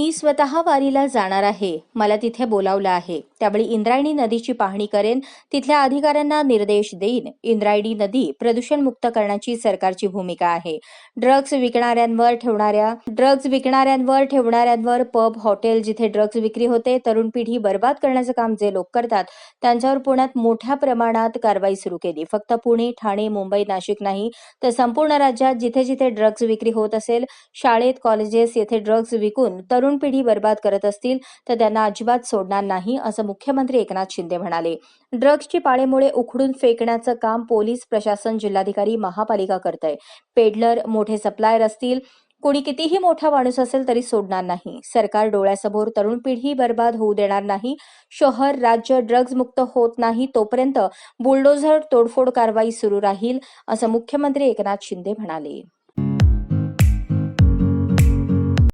मी स्वतः वारीला जाणार आहे. मला तिथे बोलावलं आहे. त्यावेळी इंद्रायणी नदीची पाहणी करेन. तिथल्या अधिकाऱ्यांना निर्देश देईन. इंद्रायणी नदी प्रदूषणमुक्त करण्याची सरकारची भूमिका आहे. ड्रग्ज विकणाऱ्यांवर ठेवणाऱ्या ड्रग्ज विकणाऱ्यांवर ठेवणाऱ्यांवर पब हॉटेल जिथे ड्रग्ज विक्री होते तरुण पिढी बर्बाद करण्याचं काम जे लोक करतात त्यांच्यावर पुण्यात मोठ्या प्रमाणात कारवाई सुरू केली. फक्त पुणे ठाणे मुंबई नाशिक नाही तर संपूर्ण राज्यात जिथे जिथे ड्रग्ज विक्री होत असेल शाळेत कॉलेजेस येथे ड्रग्ज विकून तरुण पिढी बर्बाद करत असतील तर त्यांना अजिबात सोडणार नाही असं मुख्यमंत्री एकनाथ शिंदे म्हणाले. ड्रग्जची पाळेमुळे उखडून फेकण्याचं काम पोलीस प्रशासन जिल्हाधिकारी महापालिका करतंय. पेडलर मोठे सप्लायर असतील कोणी कितीही मोठा माणूस असेल तरी सोडणार नाही. सरकार डोळ्यासमोर तरुण पिढी बर्बाद होऊ देणार नाही. शहर राज्य ड्रग्ज मुक्त होत नाही तोपर्यंत बुलडोझर तोडफोड कारवाई सुरू राहील असं मुख्यमंत्री एकनाथ शिंदे म्हणाले.